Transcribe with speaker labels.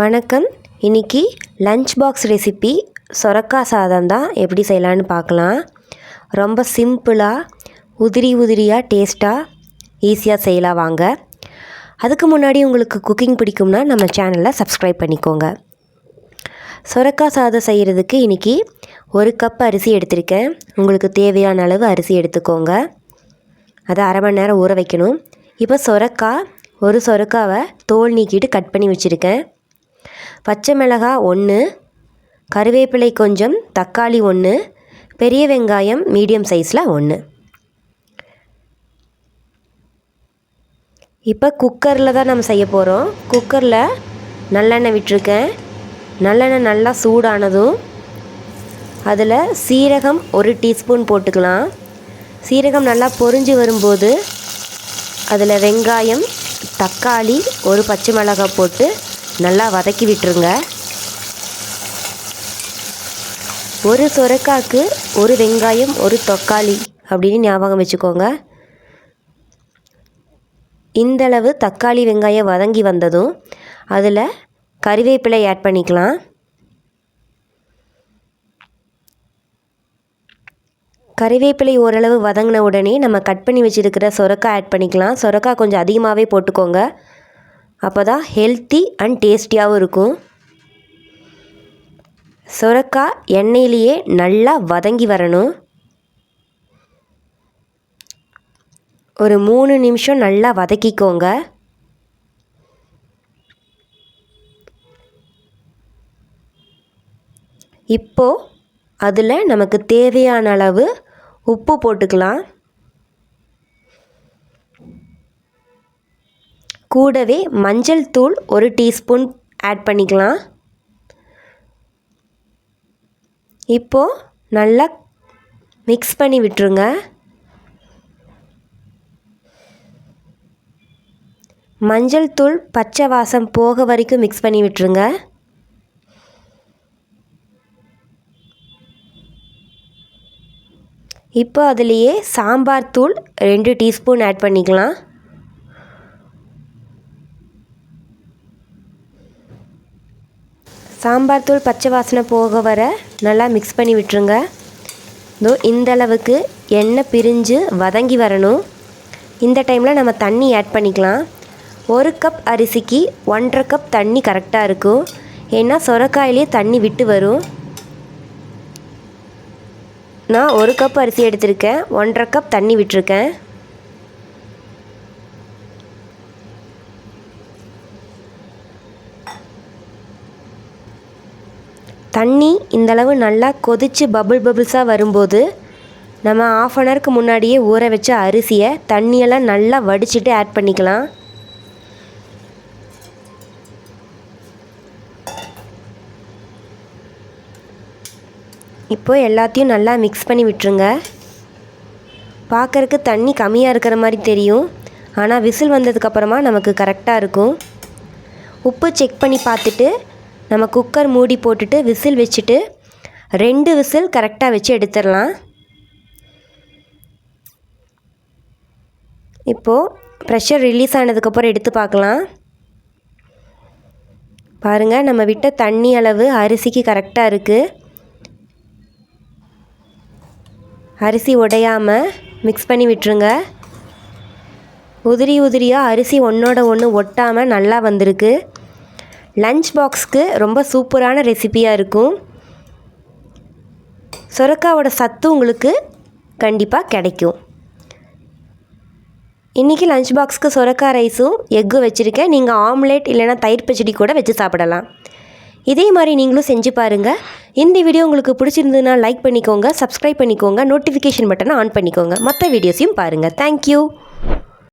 Speaker 1: வணக்கம். இன்றைக்கி lunch box recipe சொரக்காய் சாதம் தான் எப்படி செய்யலான்னு பார்க்கலாம். ரொம்ப சிம்பிளாக உதிரி உதிரியாக டேஸ்ட்டாக ஈஸியாக செய்யலாம் வாங்க. அதுக்கு முன்னாடி உங்களுக்கு குக்கிங் பிடிக்கும்னா நம்ம சேனலை சப்ஸ்கிரைப் பண்ணிக்கோங்க. சொரக்காய் சாதம் செய்கிறதுக்கு இன்றைக்கி ஒரு கப் அரிசி எடுத்திருக்கேன். உங்களுக்கு தேவையான அளவு அரிசி எடுத்துக்கோங்க. அதை அரை மணி நேரம் ஊற வைக்கணும். இப்போ சொரக்காய் ஒரு சொரக்காவை தோல் நீக்கிட்டு கட் பண்ணி வச்சுருக்கேன். பச்சை மிளகாய் ஒன்று கருவேப்பிலை கொஞ்சம் தக்காளி ஒன்று பெரிய வெங்காயம் மீடியம் சைஸில் ஒன்று இப்போ குக்கரில் தான் நம்ம செய்ய போகிறோம் குக்கரில் நல்லெண்ணெய் விட்டுருக்கேன். நல்லெண்ணெய் நல்லா சூடானதும் அதில் சீரகம் ஒரு டீஸ்பூன் போட்டுக்கலாம். சீரகம் நல்லா பொரிஞ்சு வரும்போது அதில் வெங்காயம் தக்காளி ஒரு பச்சை மிளகாய் போட்டு நல்லா வதக்கி விட்டுருங்க. ஒரு சொரக்காக்கு ஒரு வெங்காயம் ஒரு தக்காளி அப்படின்னு ஞாபகம் வச்சுக்கோங்க. இந்தளவு தக்காளி வெங்காயம் வதங்கி வந்ததும் அதில் கறிவேப்பிலை ஆட் பண்ணிக்கலாம். கறிவேப்பிலை ஓரளவு வதங்கின உடனே நம்ம கட் பண்ணி வச்சுருக்கிற சொரக்காய் ஆட் பண்ணிக்கலாம். சொரக்காய் கொஞ்சம் அதிகமாகவே போட்டுக்கோங்க. அப்போ தான் ஹெல்த்தி அண்ட் டேஸ்டியாகவும் இருக்கும். சுரக்காய் எண்ணெயிலேயே நல்லா வதங்கி வரணும். ஒரு மூணு நிமிஷம் நல்லா வதக்கிக்கோங்க. இப்போது அதில் நமக்கு தேவையான அளவு உப்பு போட்டுக்கலாம். கூடவே மஞ்சள் தூள் ஒரு டீஸ்பூன் ஆட் பண்ணிக்கலாம். இப்போது நல்லா மிக்ஸ் பண்ணி விட்டுருங்க. மஞ்சள் தூள் பச்சை வாசம் போக வரைக்கும் மிக்ஸ் பண்ணி விட்டுருங்க. இப்போ அதுலேயே சாம்பார் தூள் ரெண்டு டீஸ்பூன் ஆட் பண்ணிக்கலாம். சாம்பார் தூள் பச்சை வாசனை போக வர நல்லா மிக்ஸ் பண்ணி விட்டுருங்க. இதோ இந்தளவுக்கு எண்ணெய் பிரிஞ்சு வதங்கி வரணும். இந்த டைமில் நம்ம தண்ணி ஆட் பண்ணிக்கலாம். ஒரு கப் அரிசிக்கு ஒன்றரை கப் தண்ணி கரெக்டாக இருக்கும். ஏன்னா சொரக்காயிலே தண்ணி விட்டு வரும். நான் ஒரு கப் அரிசி எடுத்திருக்கேன். ஒன்றரை கப் தண்ணி விட்டுருக்கேன். தண்ணி இந்தளவு நல்லா கொதித்து பபுள் பபுள்ஸாக வரும்போது நம்ம ஆஃப் அன் ஹவருக்கு முன்னாடியே ஊற வச்ச அரிசியை தண்ணியெல்லாம் நல்லா வடிச்சிட்டு ஆட் பண்ணிக்கலாம். இப்போ எல்லாத்தையும் நல்லா மிக்ஸ் பண்ணி விட்டுருங்க. பார்க்குறக்கு தண்ணி கம்மியாக இருக்கிற மாதிரி தெரியும். ஆனால் விசில் வந்ததுக்கப்புறமா நமக்கு கரெக்டாக இருக்கும். உப்பு செக் பண்ணி பார்த்துட்டு நம்ம குக்கர் மூடி போட்டுட்டு விசில் வச்சுட்டு ரெண்டு விசில் கரெக்டாக வச்சு எடுத்துடலாம். இப்போது ப்ரெஷர் ரிலீஸ் ஆனதுக்கப்புறம் எடுத்து பார்க்கலாம். பாருங்கள் நம்ம விட்ட தண்ணி அளவு அரிசிக்கு கரெக்டாக இருக்குது அரிசி உடையாமல் மிக்ஸ் பண்ணி விட்டுருங்க. உதிரி உதிரியாக அரிசி ஒன்றோட ஒன்று ஒட்டாமல் நல்லா வந்திருக்கு. லஞ்ச் பாக்ஸ்க்கு ரொம்ப சூப்பரான ரெசிப்பியாக இருக்கும். சுரக்காவோட சத்து உங்களுக்கு கண்டிப்பாக கிடைக்கும். இன்றைக்கி லஞ்ச் பாக்ஸ்க்கு சுரக்காய் ரைஸும் எக்கு வச்சுருக்கேன். நீங்கள் ஆம்லேட் இல்லைனா தயிர் பச்சடி கூட வச்சு சாப்பிடலாம். இதே மாதிரி நீங்களும் செஞ்சு பாருங்கள் இந்த வீடியோ உங்களுக்கு பிடிச்சிருந்ததுன்னா லைக் பண்ணிக்கோங்க சப்ஸ்கிரைப் பண்ணிக்கோங்க நோட்டிஃபிகேஷன் பட்டனை ஆன் பண்ணிக்கோங்க. மற்ற வீடியோஸையும் பாருங்கள் தேங்க்யூ